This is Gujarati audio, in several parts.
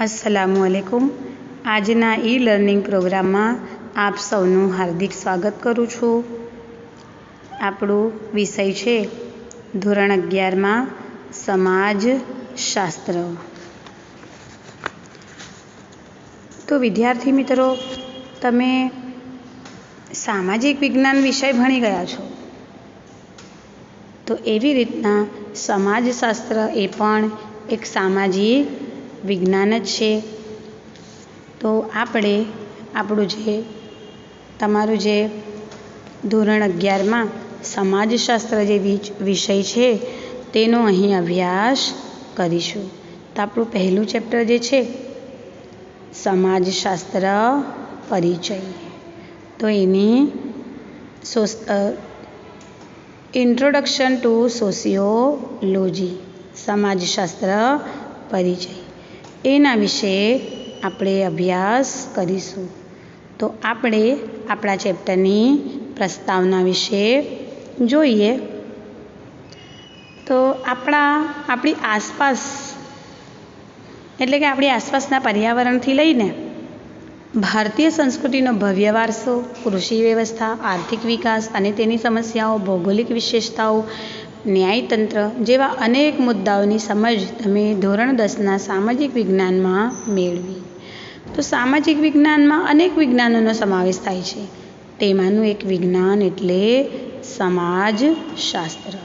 અસલામુ અલૈકુમ આજના ઈ લર્નિંગ પ્રોગ્રામમાં આપ સૌનું હાર્દિક સ્વાગત કરું છું. આપણો વિષય છે ધોરણ અગિયારમાં, સમાજ શાસ્ત્ર. તો વિદ્યાર્થી મિત્રો, તમે સામાજિક વિજ્ઞાન વિષય ભણી ગયા છો. તો એવી રીતના સમાજશાસ્ત્ર એ પણ એક સામાજિક વિજ્ઞાન જ છે. તો આપણે આપણું જે, તમારું જે ધોરણ અગિયારમાં સમાજશાસ્ત્ર જે વિષય છે, તેનો અહીં અભ્યાસ કરીશું. તો આપણું પહેલું ચેપ્ટર જે છે, સમાજશાસ્ત્ર પરિચય. તો એની સોસ ઇન્ટ્રોડક્શન ટુ સોશિયોલોજી સમાજશાસ્ત્ર પરિચય. એના વિશે આપણે અભ્યાસ કરીશું. તો આપણે આપણા ચેપ્ટરની પ્રસ્તાવના વિશે જોઈએ. તો આપણા, આપણી આસપાસ, એટલે કે આપણી આસપાસના પર્યાવરણથી લઈને ભારતીય સંસ્કૃતિનો ભવ્ય વારસો, કૃષિ વ્યવસ્થા, આર્થિક વિકાસ અને તેની સમસ્યાઓ, ભૌગોલિક વિશેષતાઓ ન્યાયતંત્ર જેવા અનેક મુદ્દાઓની સમજ તમે ધોરણ દસના સામાજિક વિજ્ઞાનમાં મેળવી. તો સામાજિક વિજ્ઞાનમાં અનેક વિજ્ઞાનોનો સમાવેશ થાય છે. તેમાંનું એક વિજ્ઞાન એટલે સમાજશાસ્ત્ર.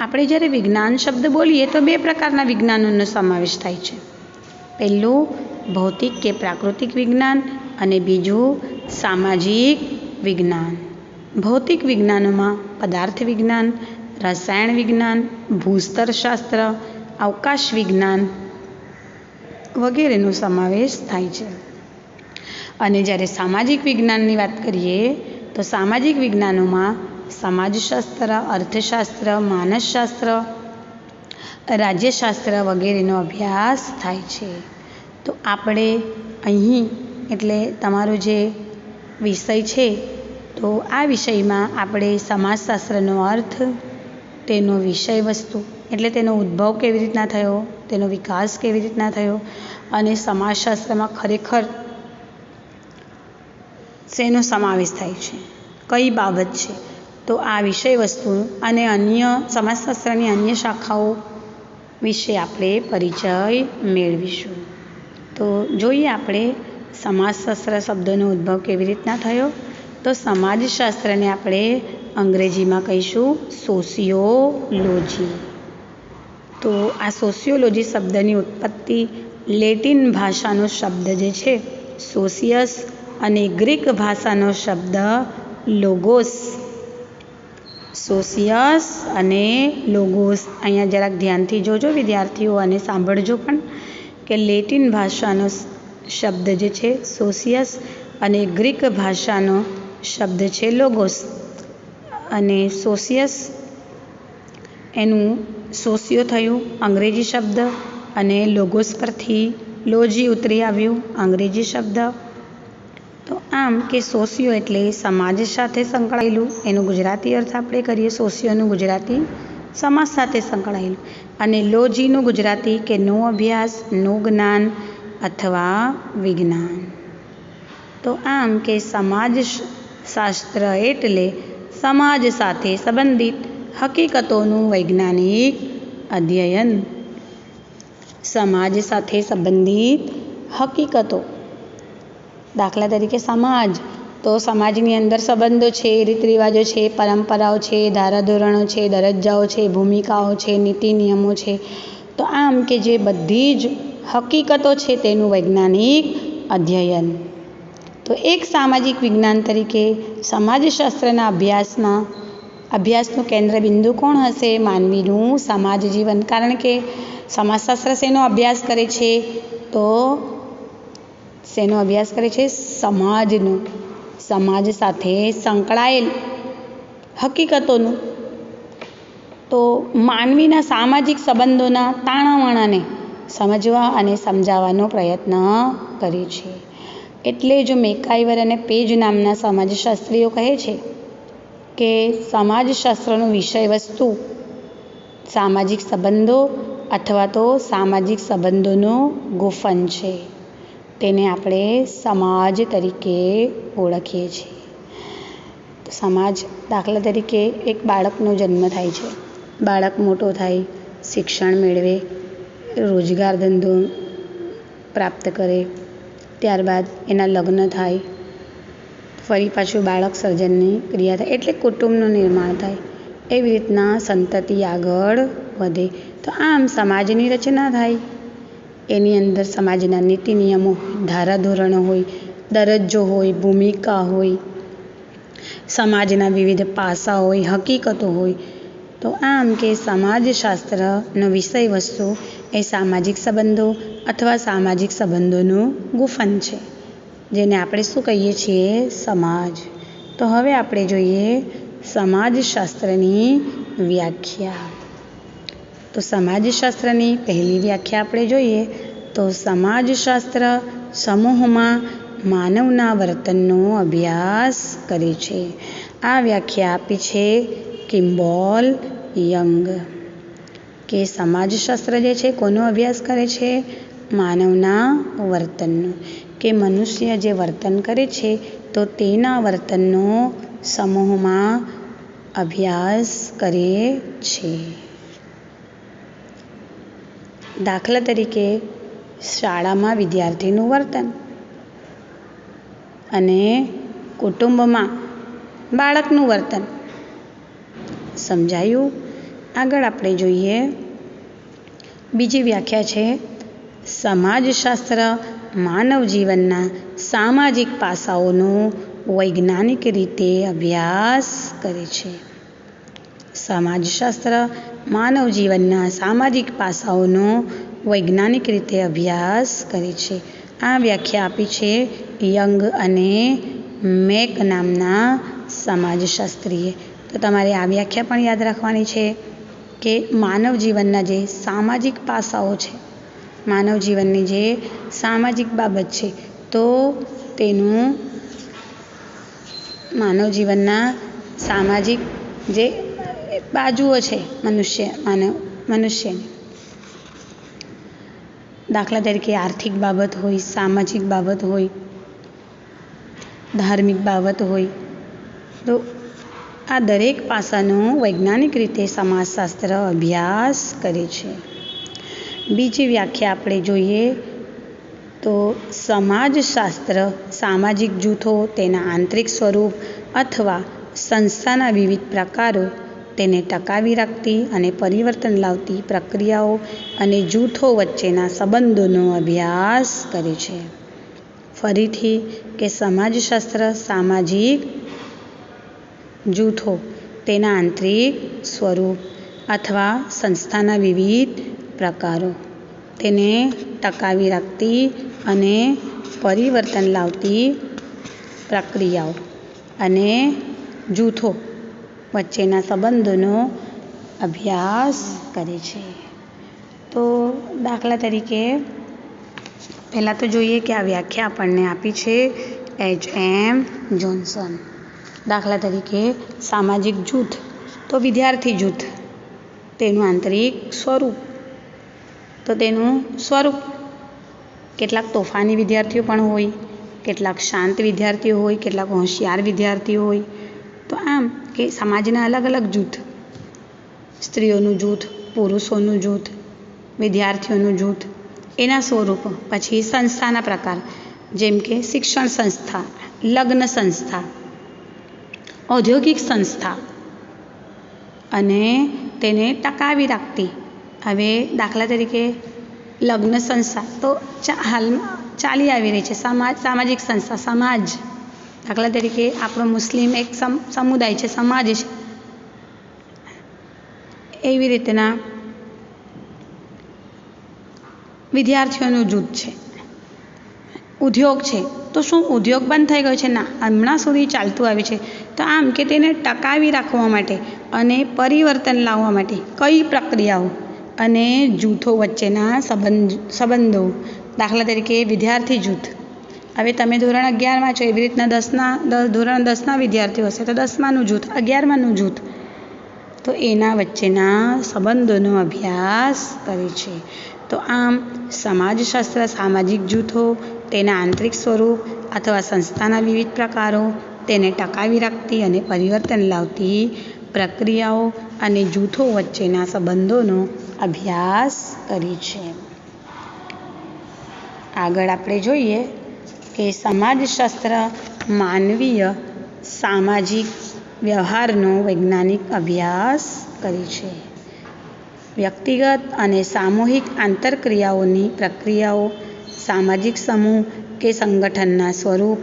આપણે જ્યારે વિજ્ઞાન શબ્દ બોલીએ તો બે પ્રકારના વિજ્ઞાનોનો સમાવેશ થાય છે. પહેલું ભૌતિક કે પ્રાકૃતિક વિજ્ઞાન અને બીજું સામાજિક વિજ્ઞાન. ભૌતિક વિજ્ઞાનોમાં પદાર્થ વિજ્ઞાન, રસાયણ વિજ્ઞાન ભૂસ્તરશાસ્ત્ર અવકાશ વિજ્ઞાન વગેરેનો સમાવેશ થાય છે. અને જ્યારે સામાજિક વિજ્ઞાનની વાત કરીએ, તો સામાજિક વિજ્ઞાનોમાં સમાજશાસ્ત્ર, અર્થશાસ્ત્ર, માનસશાસ્ત્ર, રાજ્યશાસ્ત્ર વગેરેનો અભ્યાસ થાય છે. તો આપણે અહીં, એટલે તમારો જે વિષય છે તો આ વિષયમાં આપણે સમાજશાસ્ત્રનો અર્થ, તેનો વિષય વસ્તુ, એટલે તેનો ઉદ્ભવ કેવી રીતના થયો, તેનો વિકાસ કેવી રીતના થયો અને સમાજશાસ્ત્રમાં ખરેખર શેનો સમાવેશ થાય છે, કઈ બાબત છે. તો આ વિષય વસ્તુ અને અન્ય સમાજશાસ્ત્રની અન્ય શાખાઓ વિશે આપણે પરિચય મેળવીશું. તો જોઈએ આપણે સમાજશાસ્ત્ર શબ્દનો ઉદ્ભવ કેવી રીતના થયો તો સમાજશાસ્ત્રને આપણે અંગ્રેજીમાં કહીશું સોશિયોલોજી તો આ સોશિયોલોજી શબ્દની ઉત્પત્તિ લેટિન ભાષાનો શબ્દ જે છે સોશિયસ અને ગ્રીક ભાષાનો શબ્દ લોગોસ સોશિયસ અને લોગોસ અહીંયા જરાક ધ્યાનથી જોજો વિદ્યાર્થીઓ અને સાંભળજો પણ, કે લેટિન ભાષાનો શબ્દ જે છે સોશિયસ અને ગ્રીક ભાષાનો શબ્દ છે લોગોસ. અને સોશિયસ એનું સોસિયો થયું અંગ્રેજી શબ્દ અને લોગોસ પરથી લોજી ઉતરી આવ્યું અંગ્રેજી શબ્દ. તો આમ કે સોસિયો એટલે સમાજ સાથે સંકળાયેલું, એનું ગુજરાતી અર્થ આપણે કરીએ સોશિયોનું ગુજરાતી સમાજ સાથે સંકળાયેલું. અને લોજીનું ગુજરાતી કે નો અભ્યાસ, નો જ્ઞાન અથવા વિજ્ઞાન. તો આમ કે સમાજ શાસ્ત્ર એટલે સમાજ સાથે સંબંધિત હકીકતોનું વૈજ્ઞાનિક અધ્યયન. સમાજ સાથે સંબંધિત હકીકતો. દાખલા તરીકે સમાજ. તો સમાજની અંદર સંબંધો છે રીત રિવાજો છે, પરંપરાઓ છે, ધારાધોરણો છે, દરજ્જાઓ છે, ભૂમિકાઓ છે, નીતિ નિયમો છે. તો આમ કે જે બધી જ હકીકતો છે તેનું વૈજ્ઞાનિક અધ્યયન. તો એક સામાજિક વિજ્ઞાન તરીકે સમાજશાસ્ત્રના અભ્યાસમાં, અભ્યાસનું કેન્દ્ર બિંદુ કોણ હશે? માનવીનું સમાજ જીવન. કારણ કે સમાજશાસ્ત્ર શેનો અભ્યાસ કરે છે? તો શેનો અભ્યાસ કરે છે? સમાજનો. સમાજ સાથે સંકળાયેલ હકીકતોનું. તો માનવીના સામાજિક સંબંધોના તાણાવાણાને સમજવા અને સમજાવવાનો પ્રયત્ન કરે છે. એટલે જો મેકાઈવર અને પેજ નામના સમાજશાસ્ત્રીઓ કહે છે કે સમાજશાસ્ત્રનો વિષય વસ્તુ, સામાજિક સંબંધો અથવા તો સામાજિક સંબંધોનું ગુફન છે. તેને આપણે સમાજ તરીકે ઓળખીએ છીએ. સમાજ દાખલા તરીકે એક બાળકનો જન્મ થાય છે. બાળક મોટો થાય, શિક્ષણ મેળવે, રોજગાર ધંધો પ્રાપ્ત કરે ત્યારબાદ એના લગ્ન થાય. ફરી પાછું બાળક સર્જનની ક્રિયા થાય. એટલે કુટુંબનું નિર્માણ થાય. એવી રીતના સંતતિ આગળ વધે. તો આમ સમાજની રચના થાય. એની અંદર સમાજના નીતિ નિયમો, ધારાધોરણો હોય, દરજ્જો હોય, ભૂમિકા હોય, સમાજના વિવિધ પાસા હોય, હકીકતો હોય તો આમ કે સમાજશાસ્ત્રનો વિષય વસ્તુ એ સામાજિક સંબંધો અથવા સામાજિક સંબંધોનું ગુફન છે, જેને આપણે શું કહીએ છીએ? સમાજ. તો હવે આપણે જોઈએ સમાજશાસ્ત્રની વ્યાખ્યા. તો સમાજશાસ્ત્રની પહેલી વ્યાખ્યા આપણે જોઈએ તો સમાજશાસ્ત્ર સમૂહમાં માનવના વર્તનનો અભ્યાસ કરે છે. આ વ્યાખ્યા આપી છે કિમ્બોલ યંગ કે સમાજશાસ્ત્ર જે છે, કોનો અભ્યાસ કરે છે? માનવના વર્તનનો. કે મનુષ્ય જે વર્તન કરે છે, તો તેના વર્તનનો સમૂહમાં અભ્યાસ કરે છે. દાખલા તરીકે, શાળામાં વિદ્યાર્થીનું વર્તન અને કુટુંબમાં બાળકનું વર્તન. સમજાયું. આગળ આપણે જોઈએ. બીજી વ્યાખ્યા છે. સમાજશાસ્ત્ર માનવ જીવનના સામાજિક પાસાઓનો વૈજ્ઞાનિક રીતે અભ્યાસ કરે છે. સમાજશાસ્ત્ર માનવ જીવનના સામાજિક પાસાઓનો વૈજ્ઞાનિક રીતે અભ્યાસ કરે છે. આ વ્યાખ્યા આપી છે યંગ અને મેક નામના સમાજશાસ્ત્રીએ. તો તમારે આ વ્યાખ્યા પણ યાદ રાખવાની છે કે માનવ જીવનના જે સામાજિક પાસાઓ છે, માનવ જીવનની જે સામાજિક બાબત છે, તો તેનું માનવ જીવનના સામાજિક જે બાજુઓ છે, મનુષ્ય, માનવ, મનુષ્યની. દાખલા તરીકે આર્થિક બાબત હોય, સામાજિક બાબત હોય, ધાર્મિક બાબત હોય, તો આ દરેક પાસાનો વૈજ્ઞાનિક રીતે સમાજશાસ્ત્ર અભ્યાસ કરે છે. બીજી વ્યાખ્યા આપણે જોઈએ તો સમાજશાસ્ત્ર સામાજિક જૂથો, તેના આંતરિક સ્વરૂપ અથવા સંસ્થાના વિવિધ પ્રકારો, તેને ટકાવી રાખતી અને પરિવર્તન લાવતી પ્રક્રિયાઓ અને જૂથો વચ્ચેના સંબંધોનો અભ્યાસ કરે છે. ફરીથી કે સમાજશાસ્ત્ર સામાજિક જૂથો, તેના આંતરિક સ્વરૂપ અથવા સંસ્થાના વિવિધ પ્રકારો. તેને ટકાવી રાખતી અને પરિવર્તન લાવતી પ્રક્રિયાઓ અને જૂથો વચ્ચેના સંબંધોનો અભ્યાસ કરે છે. તો દાખલા તરીકે, પહેલાં તો જોઈએ કે આ વ્યાખ્યા આપણને આપી છે એચ એમ જોન્સન દાખલા તરીકે સામાજિક જૂથ. તો વિદ્યાર્થી જૂથ. તેનું આંતરિક સ્વરૂપ. તો તેનું સ્વરૂપ. કેટલાક તોફાની વિદ્યાર્થીઓ પણ હોય, કેટલાક શાંત વિદ્યાર્થીઓ હોય, કેટલાક હોશિયાર વિદ્યાર્થીઓ હોય. તો આમ કે સમાજના અલગ અલગ જૂથ. સ્ત્રીઓનું જૂથ, પુરુષોનું જૂથ, વિદ્યાર્થીઓનું જૂથ. એના સ્વરૂપો પછી સંસ્થાના પ્રકાર. જેમ કે શિક્ષણ સંસ્થા, લગ્ન સંસ્થા ઔદ્યોગિક સંસ્થા. અને તેને ટકાવી રાખતી. હવે દાખલા તરીકે લગ્ન સંસ્થા. તો હાલમાં ચાલી આવી રહી છે. સમાજ, સામાજિક સંસ્થા, સમાજ. દાખલા તરીકે આપણો મુસ્લિમ એક સમુદાય છે, સમાજ છે. એવી રીતના વિદ્યાર્થીઓનું જૂથ છે. ઉદ્યોગ છે. તો શું ઉદ્યોગ બંધ થઈ ગયો છે? ના, હમણાં સુધી ચાલતું આવ્યું છે. તો આમ કે તેને ટકાવી રાખવા માટે અને પરિવર્તન લાવવા માટે કઈ પ્રક્રિયાઓ અને જૂથો વચ્ચેના સંબંધ, સંબંધો? દાખલા તરીકે વિદ્યાર્થી જૂથ. હવે તમે ધોરણ અગિયારમાં છો, એવી રીતના દસના ધોરણ દસના વિદ્યાર્થીઓ હશે તો દસમાનું જૂથ, અગિયારમાંનું જૂથ. તો એના વચ્ચેના સંબંધોનો અભ્યાસ કરે છે. તો આમ સમાજશાસ્ત્ર, સામાજિક જૂથો, તેના આંતરિક સ્વરૂપ અથવા સંસ્થાના વિવિધ પ્રકારો, તેને ટકાવી રાખતી અને પરિવર્તન લાવતી પ્રક્રિયાઓ અને જૂથો વચ્ચેના સંબંધોનો અભ્યાસ કરે છે. આગળ આપણે જોઈએ કે સમાજશાસ્ત્ર માનવીય, સામાજિક વ્યવહારનો વૈજ્ઞાનિક અભ્યાસ કરી છે. વ્યક્તિગત અને સામૂહિક આંતરક્રિયાઓની પ્રક્રિયાઓ, સામાજિક સમૂહ કે સંગઠનના સ્વરૂપ,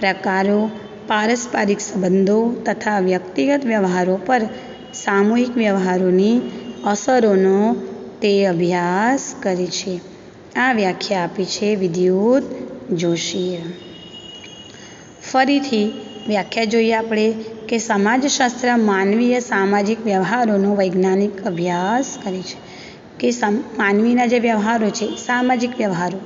પ્રકારો, પારસ્પરિક સંબંધો તથા વ્યક્તિગત વ્યવહારો પર સામૂહિક વ્યવહારોની અસરોનો તે અભ્યાસ કરે છે. આ વ્યાખ્યા આપી છે વિદ્યુત જોશીએ ફરીથી વ્યાખ્યા જોઈએ આપણે કે સમાજશાસ્ત્ર માનવીય સામાજિક વ્યવહારોનો વૈજ્ઞાનિક અભ્યાસ કરે છે. કે માનવીના જે વ્યવહારો છે, સામાજિક વ્યવહારો,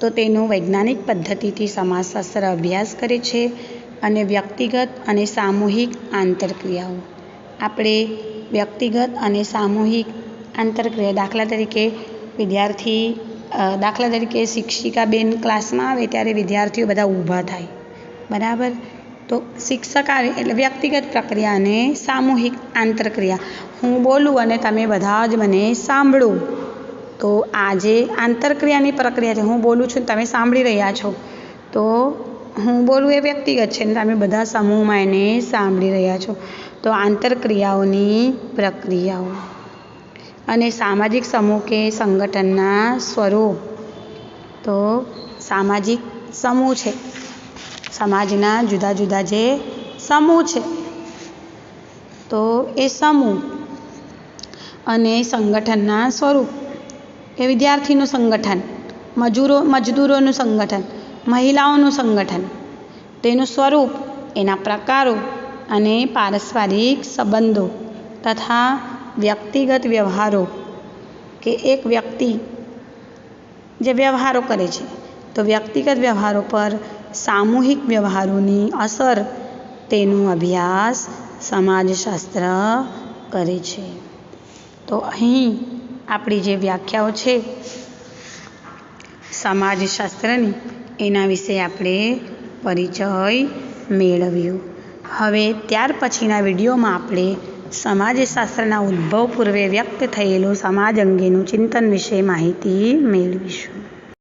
તો તેનો વૈજ્ઞાનિક પદ્ધતિથી સમાજશાસ્ત્ર અભ્યાસ કરે છે અને વ્યક્તિગત અને સામૂહિક આંતરક્રિયાઓ. આપણે વ્યક્તિગત અને સામૂહિક આંતરક્રિયા, દાખલા તરીકે વિદ્યાર્થી દાખલા તરીકે શિક્ષિકા બેન ક્લાસમાં આવે ત્યારે વિદ્યાર્થીઓ બધા ઊભા થાય. બરાબર? તો શિક્ષક આવે એટલે વ્યક્તિગત પ્રક્રિયા અને સામૂહિક આંતરક્રિયા. હું બોલું અને તમે બધા જ મને સાંભળો. તો આ જે આંતરક્રિયાની પ્રક્રિયા છે, હું બોલું છું તમે સાંભળી રહ્યા છો. તો હું બોલું એ વ્યક્તિગત છે ને તમે બધા સમૂહમાં એને સાંભળી રહ્યા છો. તો આંતરક્રિયાઓની પ્રક્રિયાઓ. અને સામાજિક સમૂહ કે સંગઠનના સ્વરૂપ. તો સામાજિક સમૂહ છે. સમાજના જુદા જુદા જે સમૂહ છે. તો એ સમૂહ અને સંગઠનના સ્વરૂપ. એ વિદ્યાર્થીનું સંગઠન, મજૂરો, મજદૂરોનું સંગઠન, મહિલાઓનું સંગઠન. તેનું સ્વરૂપ, એના પ્રકારો અને પારસ્પરિક સંબંધો તથા વ્યક્તિગત વ્યવહારો કે એક વ્યક્તિ જે વ્યવહારો કરે છે. તો વ્યક્તિગત વ્યવહારો પર સામૂહિક વ્યવહારોની અસર તેનો અભ્યાસ સમાજશાસ્ત્ર કરે છે. તો અહીં આપણી જે વ્યાખ્યાઓ છે, સમાજશાસ્ત્રની, એના વિશે આપણે પરિચય મેળવ્યો. હવે ત્યાર પછીના વિડીયોમાં આપણે સમાજશાસ્ત્રના ઉદ્ભવ પૂર્વે વ્યક્ત થયેલું સમાજ અંગેનું ચિંતન વિશે માહિતી મેળવીશું.